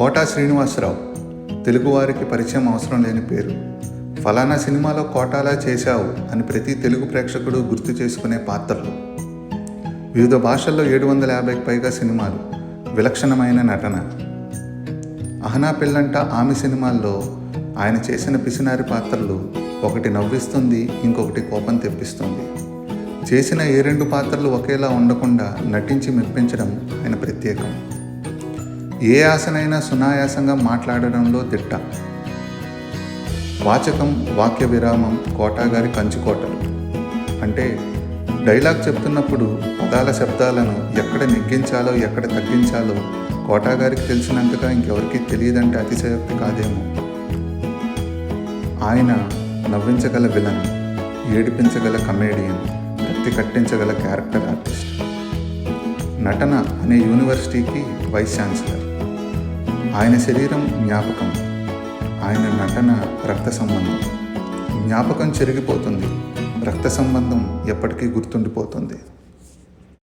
Quota Srinivasarao. తెలుగువారికి పరిచయం అవసరం లేని పేరు. ఫలానా సినిమాలో కోటాలా చేశావు అని ప్రతి తెలుగు ప్రేక్షకుడు గుర్తు చేసుకునే పాత్రలు. వివిధ భాషల్లో ఏడు వందల యాభైకి పైగా సినిమాలు. విలక్షణమైన నటన. అహనా పిల్లంట ఆమె సినిమాల్లో ఆయన చేసిన పిసినారి పాత్రలు ఒకటి నవ్విస్తుంది ఇంకొకటి కోపం తెప్పిస్తుంది. చేసిన ఏ రెండు పాత్రలు ఒకేలా ఉండకుండా నటించి మెప్పించడం ఆయన ప్రత్యేకం. ఏ ఆసనైనా సునాయాసంగా మాట్లాడడంలో దిట్ట వాచకం వాక్య విరామం కోటాగారి కంచుకోటలు. అంటే డైలాగ్ చెప్తున్నప్పుడు పదాల శబ్దాలను ఎక్కడ నెగ్గించాలో ఎక్కడ తగ్గించాలో కోటాగారికి తెలిసినంతగా ఇంకెవరికి తెలియదంటే అతిశయోక్తి కాదేమో. ఆయన నవ్వించగల విలన్ ఏడిపించగల కమేడియన్ కత్తి కట్టించగల క్యారెక్టర్ ఆర్టిస్ట్. నటన అనే యూనివర్సిటీకి వైస్ ఛాన్సలర్. ఆయన శరీరం జ్ఞాపకం. ఆయన నటన రక్త సంబంధం. జ్ఞాపకం చెరిగిపోతుంది. రక్త సంబంధం ఎప్పటికీ గుర్తుండిపోతుంది.